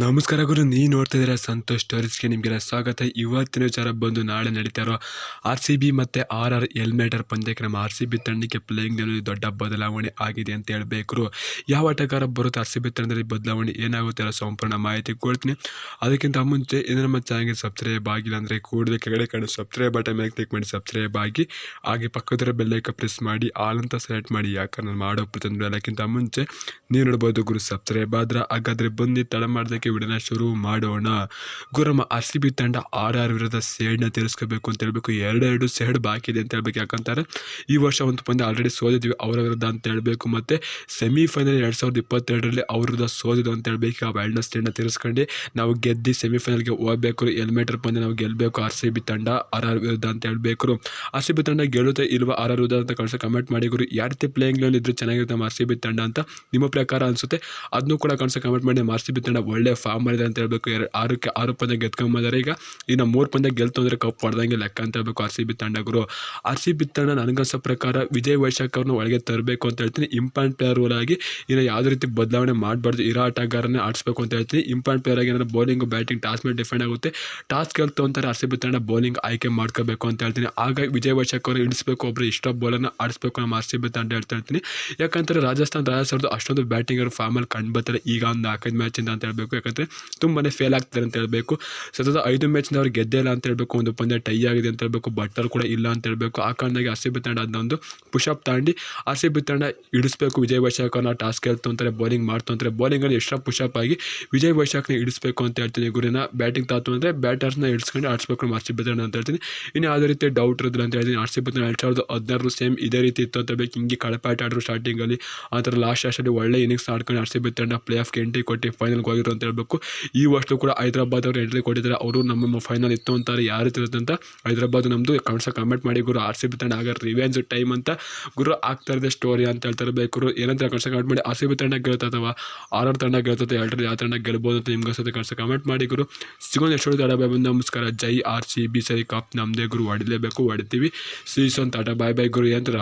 ನಮಸ್ಕಾರ ಗುರು ನೀ ನೋಡ್ತಾ ಇದ್ದೀರಾ ಸಂತೋಷ್ ಸ್ಟೋರೀಸ್ಗೆ ನಿಮಗೆಲ್ಲ ಸ್ವಾಗತ. ಇವತ್ತಿನ ವಿಚಾರ ಬಂದು ನಾಳೆ ನಡೀತಾ ಇರೋ ಆರ್ ಸಿ ಬಿ ಮತ್ತು ಆರ್ ಆರ್ ಎಲ್ಮೇಟರ್ ಪಂದ್ಯಕ್ಕೆ ನಮ್ಮ ಆರ್ ಸಿ ಬಿ ತಂಡಕ್ಕೆ ಪ್ಲೇಯಿಂಗ್ನಲ್ಲಿ ದೊಡ್ಡ ಬದಲಾವಣೆ ಆಗಿದೆ ಅಂತ ಹೇಳಬೇಕು ಯಾವ ಆಟಗಾರ ಬರುತ್ತೆ ಆರ್ ಸಿ ಬಿ ತಂಡದಲ್ಲಿ ಬದಲಾವಣೆ ಏನಾಗುತ್ತೆ ಅನ್ನೋ ಸಂಪೂರ್ಣ ಮಾಹಿತಿ ಕೊಡ್ತೀನಿ. ಅದಕ್ಕಿಂತ ಮುಂಚೆ ಇನ್ನು ನಮ್ಮ ಚಾನಲ್ಗೆ ಸಬ್ಸ್ಕ್ರೈಬ್ ಆಗಿಲ್ಲ ಅಂದರೆ ಕೂಡಲೇ ಕೆಳಗಡೆ ಕಂಡು ಸಬ್ಸ್ಕ್ರೈಬ್ ಬಟನ್ ಮೇಲೆ ಕ್ಲಿಕ್ ಮಾಡಿ ಸಬ್ಸ್ಕ್ರೈಬ್ ಆಗಿ, ಹಾಗೆ ಪಕ್ಕದರ ಬೆಲ್ಲೈಕ ಪ್ರೆಸ್ ಮಾಡಿ ಆಲ್ ಅಂತ ಸೆಲೆಕ್ಟ್ ಮಾಡಿ, ಯಾಕಂದ್ರೆ ನಾನು ಮಾಡೋ ಪ್ರತಿಯೊಂದು ಅದಕ್ಕಿಂತ ಮುಂಚೆ ನೀವು ನೋಡ್ಬೋದು ಗುರು ಸಬ್ಸ್ಕ್ರೈಬ್ ಆದ್ರೆ ಹಾಗಾದ್ರೆ ಬಂದು ತಡ ಮಾಡೋದಕ್ಕೆ ಬಿಡೋಣ ಶುರು ಮಾಡೋಣ. ಗುರು ನಮ್ಮ ಆರ್ ಸಿ ಬಿ ತಂಡ ಆರ್ ಆರ್ ವಿರುದ್ಧ ಸೇಡ್ನ ತೀರಿಸ್ಕೋಬೇಕು ಅಂತ ಹೇಳ್ಬೇಕು. ಎರಡೆರಡು ಸೇಡ್ ಬಾಕಿ ಇದೆ ಅಂತ ಹೇಳ್ಬೇಕು. ಯಾಕಂತಾರೆ ಈ ವರ್ಷ ಒಂದು ಪಂದ್ಯ ಆಲ್ರೆಡಿ ಸೋದಿದ್ವಿ ಅವರ ವಿರುದ್ಧ ಅಂತ ಹೇಳಬೇಕು. ಮತ್ತು ಸೆಮಿಫೈನಲ್ ಎರಡು ಸಾವಿರದ ಇಪ್ಪತ್ತೆರಡರಲ್ಲಿ ಅವ್ರ ವಿರುದ್ಧ ಸೋದಿದ್ದು ಅಂತ ಹೇಳ್ಬೇಕು. ಆ ವೈಲ್ಡ್ನ ಸ್ಟೇಡ್ನ ತೀರಿಸ್ಕೊಂಡು ನಾವು ಗೆದ್ದು ಸೆಮಿಫೈನಲ್ಗೆ ಹೋಗಬೇಕು. ಎಲ್ಮೇಟರ್ ಪಂದ್ಯ ನಾವು ಗೆಲ್ಲಬೇಕು ಆರ್ ಸಿ ಬಿ ತಂಡ ಆರ್ ಆರ್ ವಿರುದ್ಧ ಅಂತ ಹೇಳ್ಬೇಕು. ಆರ್ ಸಿ ಬಿ ತಂಡ ಗೆಲ್ಲುತ್ತೆ ಇಲ್ವಾ ಆರ್ ಆರ್ ವಿರುದ್ಧ ಅಂತ ಕಳಿಸೋ ಕಮೆಂಟ್ ಮಾಡಿ ಗುರು. ಯಾವ ರೀತಿ ಪ್ಲೇಯಿಂಗ್ನಲ್ಲಿ ಇದ್ರೆ ಚೆನ್ನಾಗಿರುತ್ತೆ ಆರ್ ಸಿ ಬಿ ತಂಡ ಅಂತ ನಿಮ್ಮ ಪ್ರಕಾರ ಅನಿಸುತ್ತೆ? ಅದನ್ನು ಕೂಡ ಕಳಿಸೋ ಕಮೆಂಟ್ ಮಾಡಿ ಆರ್ ಸಿ ಬಿ ತಂಡ ಒಳ್ಳೆ ಫಾರ್ಮ್ ಮಾಡಿದೆ ಅಂತ ಹೇಳಬೇಕು. ಎರಡು ಆರಕ್ಕೆ ಆರು ಪಂದ್ಯ ಗೆದ್ಕೊಂಬಂದಾರೆ ಈಗ ಇನ್ನು ಮೂರು ಪಂದ್ಯ ಗೆಲ್ತು ಅಂದರೆ ಕಪ್ ಹೊಡೆದಂಗೆ ಲೆಕ್ಕ ಅಂತ ಹೇಳಬೇಕು ಆರ್ ಸಿ ಬಿ ತಂಡಗಳು ಆರ್ ಸಿ ಬಿ ತಂಡ ನನಗನ್ಸೋ ಪ್ರಕಾರ ವಿಜಯ್ ವೈಶಾಖ್ ಅವ್ರನ್ನ ಒಳಗೆ ತರಬೇಕು ಅಂತ ಹೇಳ್ತೀನಿ. ಇಂಪಾರ್ಟೆಂಟ್ ಪ್ಲೇಯರ್ ಆಗಿ ಇನ್ನು ಯಾವುದೇ ರೀತಿ ಬದಲಾವಣೆ ಮಾಡಬಾರ್ದು ಇರೋ ಆಟಗಾರನೇ ಆಡಿಸ್ಬೇಕು ಅಂತ ಹೇಳ್ತೀನಿ. ಇಂಪಾರ್ಟೆಂಟ್ ಪ್ಲೇಯರ್ ಆಗಿ ಏನಾದ್ರು ಬೌಲಿಂಗ್ ಬ್ಯಾಟಿಂಗ್ ಟಾಸ್ ಮೇಲೆ ಡಿಫೆಂಡ್ ಆಗುತ್ತೆ. ಟಾಸ್ ಗೆಲ್ತು ಅಂತಾರೆ ಆರ್ ಸಿ ಬಿ ತಂಡ ಬೌಲಿಂಗ್ ಆಯ್ಕೆ ಮಾಡ್ಕೋಬೇಕು ಅಂತ ಹೇಳ್ತೀನಿ. ಆಗ ವಿಜಯ್ ವೈಶಾಖ್ ಅವರು ಇಳಿಸ್ಬೇಕು ಒಬ್ಬರು ಇಷ್ಟ ಬೌಲರ್ನ ಆಡಿಸ್ಬೇಕು ನಮ್ಮ ಆರ್ ಸಿ ಬಿ ತಂಡ ಹೇಳ್ತಾ ಇರ್ತೀನಿ. ಯಾಕಂದರೆ ರಾಜಸ್ಥಾನ್ ರಾಯಲ್ಸ್ ಅವ್ರದ್ದು ಅಷ್ಟೊಂದು ಬ್ಯಾಟಿಂಗರ್ ಫಾರ್ಮಲ್ಲಿ ಕಂಡು ಬರ್ತಾರೆ. ಈಗ ಒಂದು ನಾಲ್ಕೈದು ಮ್ಯಾಚಿಂದ ಅಂತ ಹೇಳ್ಬೇಕು. ಯಾಕಂದರೆ ತುಂಬಾ ಫೇಲ್ ಆಗ್ತಾರೆ ಅಂತ ಹೇಳಬೇಕು. ಸತತ ಐದು ಮ್ಯಾಚ್ನ ಅವ್ರು ಗೆದ್ದೇ ಇಲ್ಲ ಅಂತ ಹೇಳಬೇಕು. ಒಂದು ಪಂದ್ಯ ಟೈ ಆಗಿದೆ ಅಂತ ಹೇಳಬೇಕು. ಬಟ್ಟರ್ ಕೂಡ ಇಲ್ಲ ಅಂತ ಹೇಳಬೇಕು. ಆ ಕಾರಣದಾಗಿ ಆರ್ ಸಿ ಬಿ ತಂಡ ಅದನ್ನ ಒಂದು ಪುಷಪ್ ತಾಂಡಿ ಆರ್ ಸಿ ಬಿ ತಂಡ ಇಡಿಸ್ಬೇಕು ವಿಜಯ್ ವೈಶಾಖನ ಟಾಸ್ಕ್ ಗೆಲ್ತು ಅಂತಾರೆ ಬೌಲಿಂಗ್ ಮಾಡ್ತು ಅಂತಾರೆ. ಬೌಲಿಂಗಲ್ಲಿ ಎಕ್ಸ್ಟ್ರಾ ಪುಷಪ್ ಆಗಿ ವಿಜಯ್ ವೈಶಾಖನ ಇಡಿಸ್ಬೇಕು ಅಂತ ಹೇಳ್ತೀನಿ ಗುರಿನ. ಬ್ಯಾಟಿಂಗ್ ತಾತು ಅಂದರೆ ಬ್ಯಾಟರ್ಸ್ನ ಇಡಿಸ್ಕೊಂಡು ಆಡಿಸ್ಬೇಕು ಆರ್ ಸಿ ಬಿ ತಂಡ ಅಂತ ಹೇಳ್ತೀನಿ. ಇನ್ನು ಯಾವುದೇ ರೀತಿ ಡೌಟ್ ಇರೋದಿಲ್ಲ ಅಂತ ಹೇಳ್ತೀನಿ. ಆರ್ ಸಿ ಬಿ ತಂಡ ಎರಡು ಸಾವಿರದ ಹದಿನಾರು ಸೇಮ್ ಇದೇ ರೀತಿ ಇತ್ತು ಅಂತ ಬೇಕು ಹಿಂಗೆ ಕಳಪಾಟ ಆಡಿದ್ರು ಸ್ಟಾರ್ಟಿಂಗಲ್ಲಿ ಆ ಥರ ಲಾಸ್ಟ್ ಲಾಸ್ಟಲ್ಲಿ ಒಳ್ಳೆ ಇನ್ನಿಂಗ್ಸ್ ಆಡ್ಕೊಂಡು ಆರ್ ಸಿ ಬಿ ತಂಡ ಪ್ಲೇ ಆಫ್ಗೆ ಎಂಟ್ರಿ ಕೊಟ್ಟು ಫೈನಲ್ಗೆ ಹೋಗಿರೋ ಅಂತ ಹೇಳ್ಬೇಕು. ಈ ವರ್ಷ ಕೂಡ ಹೈದರಾಬಾದ್ ಅವರು ಎಂಟ್ರಿ ಕೊಟ್ಟಿದ್ದಾರೆ. ಅವರು ನಮ್ಮ ಫೈನಲ್ ಇತ್ತು ಅಂತಾರೆ ಯಾರು ರೀತಿ ಅಂತ ಹೈದರಾಬಾದ್ ನಮ್ಮದು ಕಮೆಂಟ್ಸ್ ಕಮೆಂಟ್ ಮಾಡಿ, ಗುರು ಆರ್ ಸಿ ಬಿ ತಂಡ ಆಗ ರಿವೆಂಜ್ ಟೈಮ್ ಅಂತ ಗುರು ಆಗ್ತಾ ಇದೆ ಸ್ಟೋರಿ ಅಂತ ಹೇಳ್ತಾರೆ ಬೇಕು ಏನಂತ ಕಮೆಂಟ್ಸ್ ಕಮೆಂಟ್ ಮಾಡಿ ಆರ್ ಸಿ ಬಿ ತಂಡ ಗೆಲ್ತಾ ಅಥವಾ ಆರ್ ಆರ್ ತಂಡ ಗೆಲ್ತದೆ ಎರಡರಲ್ಲಿ ಯಾವ ತಂಡ ಗೆಲ್ಬೋದು ಅಂತ ನಿಮ್ಗೆ ಸತ ಕಮೆಂಟ್ಸ್ ಕಮೆಂಟ್ ಮಾಡಿ, ಗುರು. ಸಿಗೋದು ಎಷ್ಟು ಟಾಟಾ ಬಾಯ್ ಬಂದು, ನಮಸ್ಕಾರ. ಜೈ ಆರ್ ಸಿ ಬಿ ಸರಿ ಕಪ್ ನಮ್ಮದೇ ಗುರು, ಹೊಡಿಲೇಬೇಕು, ಹೊಡಿತೀವಿ. ಸೀಸನ್ ಟಾಟಾ. ಬಾಯ್ ಬಾಯ್ ಗುರು ಯಂತ್ರ